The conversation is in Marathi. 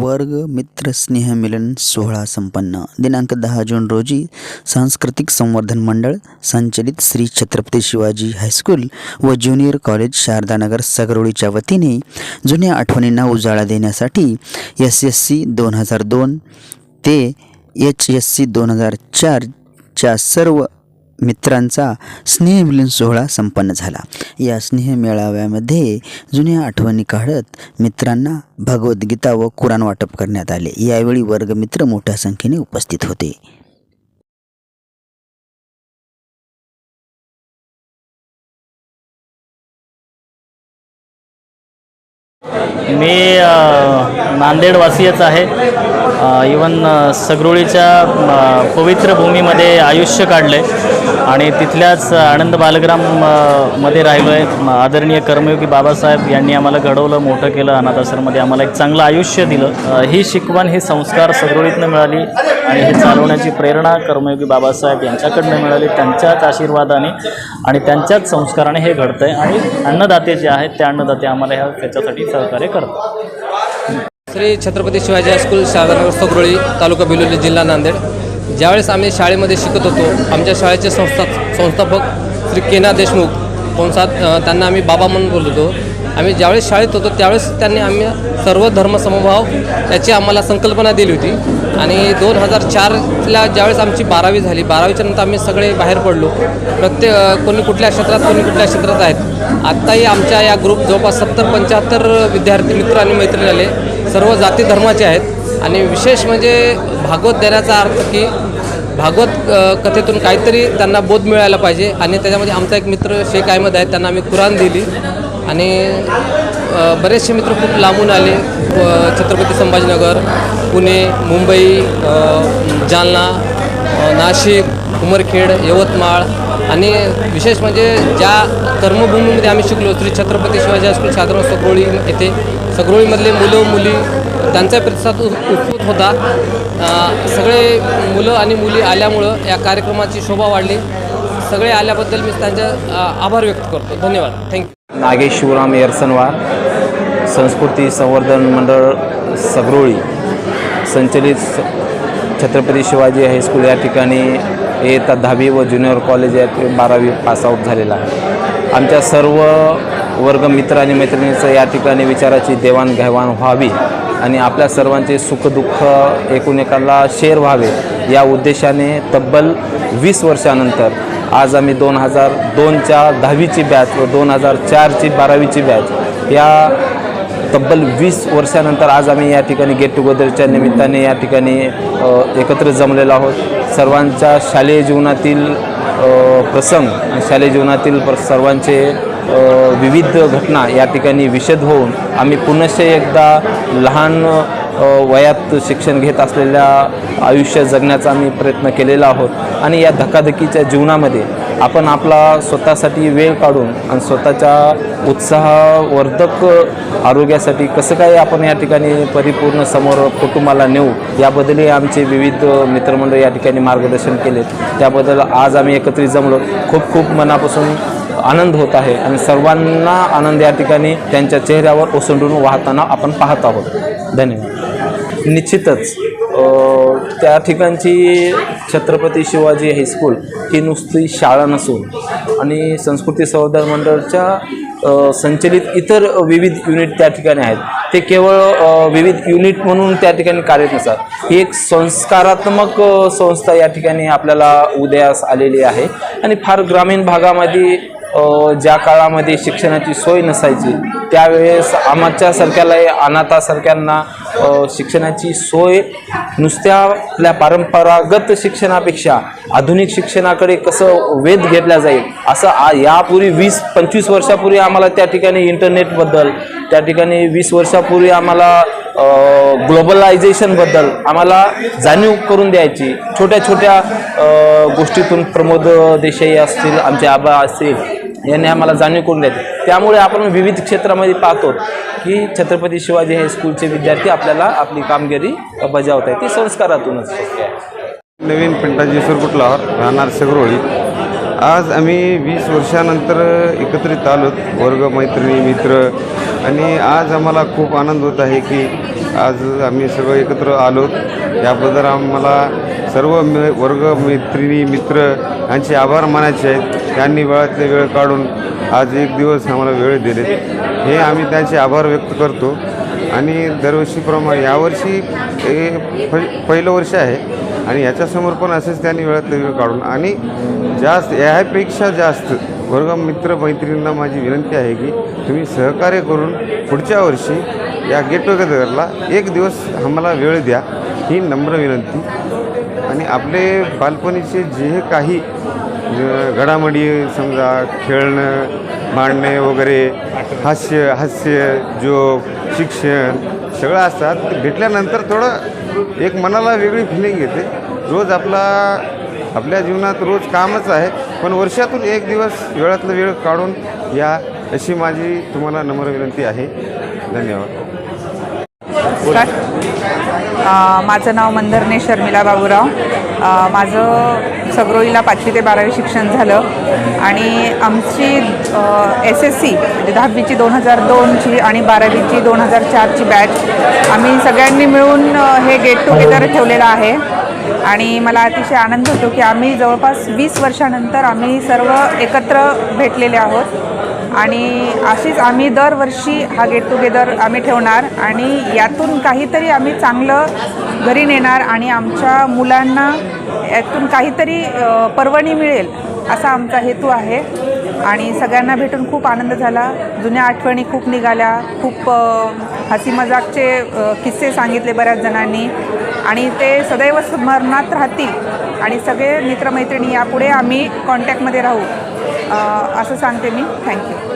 वर्ग मित्र स्नेहमिलन सोहळा संपन्न. दिनांक दहा जून रोजी सांस्कृतिक संवर्धन मंडळ संचलित श्री छत्रपती शिवाजी हायस्कूल व ज्युनियर कॉलेज शारदानगर सगरोळीच्या वतीने जुन्या आठवणींना उजाळा देण्यासाठी एस एस सी दोन हजार दोन ते एच एस सी दोन हजार चारच्या सर्व मित्रांचा स्नेहमिलन सोहळा संपन्न झाला. या स्नेह मेळाव्यामध्ये जुन्या आठवणी काढत मित्रांना भगवद्गीता व कुराण वाटप करण्यात आले. यावेळी वर्गमित्र मोठ्या संख्येने उपस्थित होते. मी नांदेडवासीयच आहे. इवन सगरोळीच्या पवित्र भूमीमध्ये आयुष्य काढलं आहे आणि तिथल्याच आनंद बालग्राममध्ये राहिलो आहे आदरणीय कर्मयोगी बाबासाहेब यांनी आम्हाला घडवलं मोठं केलं अनाथाश्रममध्ये आम्हाला एक चांगलं आयुष्य दिलं. ही शिकवण ही संस्कार सगरोळीतनं मिळाली आणि हे चालवण्याची प्रेरणा कर्मयोगी बाबासाहेब यांच्याकडनं मिळाली त्यांच्याच आशीर्वादाने आणि त्यांच्याच संस्काराने हे घडतं आहे आणि अन्नदाते जे आहेत ते अन्नदाते आम्हाला ह्या त्याच्यासाठी सहकार्य करतात श्री छत्रपती शिवाजी हायस्कूल शारदानगर सगरोळी तालुका बिलोली जिल्हा नांदेड. ज्यावेळेस आम्ही शाळेमध्ये शिकत होतो आमच्या शाळेचे संस्था संस्थापक श्री केना देशमुख कोणसा त्यांना आम्ही बाबा म्हणून बोलतो आम्ही ज्यावेळेस शाळेत होतो त्यावेळेस त्यांनी आम्ही सर्व धर्मसमभाव याची आम्हाला संकल्पना दिली होती. आणि दोन हजार चारला ज्यावेळेस आमची बारावी झाली बारावीच्या नंतर आम्ही सगळे बाहेर पडलो. प्रत्येक कोणी कुठल्या क्षेत्रात कोणी कुठल्या क्षेत्रात आहेत. आत्ताही आमच्या या ग्रुप जवळपास सत्तर पंच्याहत्तर विद्यार्थी मित्र आणि मैत्रिणी आले. सर्व जाती धर्माचे आहेत. आणि विशेष म्हणजे भागवत देण्याचा अर्थ की भागवत कथेतून काहीतरी त्यांना बोध मिळायला पाहिजे. आणि त्याच्यामध्ये आमचा एक मित्र शेख अहमद आहे त्यांना आम्ही कुराण दिली. आणि बरेचसे मित्र खूप लांबून आले. छत्रपती संभाजीनगर पुणे मुंबई जालना नाशिक उमरखेड यवतमाळ आणि विशेष म्हणजे ज्या कर्मभूमीमध्ये आम्ही शिकलो श्री छत्रपती शिवाजी हायस्कूल साधारण सगरोळी येथे. सगरोळीमधले मुलं मुली त्यांचा प्रतिसाद उत्सुक होता. सगळे मुलं आणि मुली आल्यामुळं या कार्यक्रमाची शोभा वाढली. सगळे आल्याबद्दल मी त्यांचे आभार व्यक्त करतो. धन्यवाद. थँक्यू नागेश शिवराम येरसनवार संस्कृती संवर्धन मंडळ सगरोळी संचलित स- छत्रपती शिवाजी हायस्कूल या ठिकाणी इयत्ता दहावी व ज्युनियर कॉलेज यात बारावी पासआउट झालेला आहे. आमच्या सर्व वर्ग मित्र आणि मैत्रिणींचं या ठिकाणी विचाराची देवाणघेवाण व्हावी आणि आपल्या सर्वांचे सुखदुःख एकूण एकाला शेअर व्हावे या उद्देशाने तब्बल वीस वर्षानंतर आज आम्ही दोन हजार दोनच्या दहावीची बॅच व दोन हजार चारची बारावीची बॅच या तब्बल वीस वर्षानंतर आज आम्ही या ठिकाणी गेट टुगेदरच्या निमित्ताने या ठिकाणी एकत्र जमलेलो आहोत. सर्वांच्या शालेय जीवनातील प्रसंग आणि शालेय जीवनातील प्र सर्वांचे विविध घटना या ठिकाणी विशद होऊन आम्ही पुनश्च एकदा लहान वयात शिक्षण घेत असलेल्या आयुष्य जगण्याचा आम्ही प्रयत्न केलेला आहोत. आणि या धकाधकीच्या जीवनामध्ये आपण आपला स्वतःसाठी वेळ काढून आणि स्वतःच्या उत्साहवर्धक आरोग्यासाठी कसं काय आपण या ठिकाणी परिपूर्ण समोर कुटुंबाला नेऊ याबद्दलही आमचे विविध मित्रमंडळ या ठिकाणी मार्गदर्शन केले त्याबद्दल आज आम्ही एकत्रित जमलो. खूप खूप मनापासून आनंद होत आहे आणि सर्वांना आनंद या ठिकाणी त्यांच्या चेहऱ्यावर ओसंडून वाहताना आपण पाहत आहोत. धन्यवाद. निश्चितच. त्या ठिकाणची छत्रपती शिवाजी हायस्कूल ही नुसती शाळा नसून आणि संस्कृती संवर्धन मंडळच्या संचलित इतर विविध युनिट त्या ठिकाणी आहेत. ते केवळ विविध युनिट म्हणून त्या ठिकाणी कार्यरत नसतात. ही एक संस्कारात्मक संस्था या ठिकाणी आपल्याला उदयास आलेली आहे आणि फार ग्रामीण भागामध्ये ज्या काळामध्ये शिक्षणाची सोय नसायची त्यावेळेस आमच्यासारख्याला अनाथासारख्यांना शिक्षणाची सोय नुसत्या आपल्या परंपरागत शिक्षणापेक्षा आधुनिक शिक्षणाकडे कसं वेध घेतला जाईल असं आ यापूर्वी वीस पंचवीस वर्षापूर्वी आम्हाला त्या ठिकाणी इंटरनेटबद्दल त्या ठिकाणी वीस वर्षापूर्वी आम्हाला ग्लोबलायझेशनबद्दल आम्हाला जाणीव करून द्यायची. छोट्या छोट्या गोष्टीतून प्रमोद देसाई असतील आमचे आबा असतील यांनी आम्हाला जाणीव करून द्यायची त्यामुळे आपण विविध क्षेत्रामध्ये पाहतो की छत्रपती शिवाजी हायस्कूलचे विद्यार्थी आपल्याला आपली कामगिरी बजावत आहे ती संस्कारातूनच. शक्य आहे नवीन पिंटाजी सुरकुटलावर राहणार सगरोळी. आज आम्ही वीस वर्षानंतर एकत्रित आलो वर्ग मैत्रिणी मित्र. आणि आज आम्हाला खूप आनंद होत आहे की आज आम्ही सगळं एकत्र आलो याबद्दल आम्हाला सर्व वर्ग मैत्रिणी मित्र यांचे आभार मानायचे आहेत. त्यांनी वेळातले वेळ काढून आज एक दिवस आम्हाला वेळ दिले. हे आम्ही त्यांचे आभार व्यक्त करतो. आणि दरवर्षीप्रमाणे यावर्षी हे प पहिलं वर्ष आहे. आणि याच्यासमोर पण असेच त्यांनी वेळातले वेळ काढून. आणि जास्त यापेक्षा जास्त वर्ग मित्र मैत्रिणींना माझी विनंती आहे की तुम्ही सहकार्य करून पुढच्या वर्षी या गेट टुगेदरला एक दिवस आम्हाला वेळ द्या ही नम्र विनंती. आणि आपले बालपणीचे जे काही म्हणजे घडामोडी समजा खेळणं मांडणे वगैरे हास्य हास्य जोक शिक्षण सगळं असतात. ते भेटल्यानंतर थोडं एक मनाला वेगळी फिलिंग येते. रोज आपला आपल्या जीवनात रोज कामच आहे. पण वर्षातून एक दिवस वेळातला वेळ काढून या अशी माझी तुम्हाला नम्र विनंती आहे. धन्यवाद. माझं नाव मंदरने शर्मिला बाबूराव. माझं सगरोईला पाचवी ते बारावी शिक्षण झालं. आणि आमची एस एस सी म्हणजे दहावीची दोन हजार दोनची आणि बारावीची दोन हजार चारची बॅच आम्ही सगळ्यांनी मिळून हे गेट टुगेदर ठेवलेलं आहे. आणि मला अतिशय आनंद होतो की आम्ही जवळपास वीस वर्षानंतर आम्ही सर्व एकत्र भेटलेले आहोत. आणि अशीच आम्ही दरवर्षी हा गेट टुगेदर आम्ही ठेवणार आणि यातून काहीतरी आम्ही चांगलं घरी नेणार आणि आमच्या मुलांना यातून काहीतरी पर्वणी मिळेल असा आमचा हेतू आहे. आणि सगळ्यांना भेटून खूप आनंद झाला. जुन्या आठवणी खूप निघाल्या. खूप हसी मजाकचे किस्से सांगितले बऱ्याच जणांनी. आणि ते सदैव स्मरणात राहतील. आणि सगळे मित्रमैत्रिणी यापुढे आम्ही कॉन्टॅक्टमध्ये राहू. असं सांगते मी. थँक्यू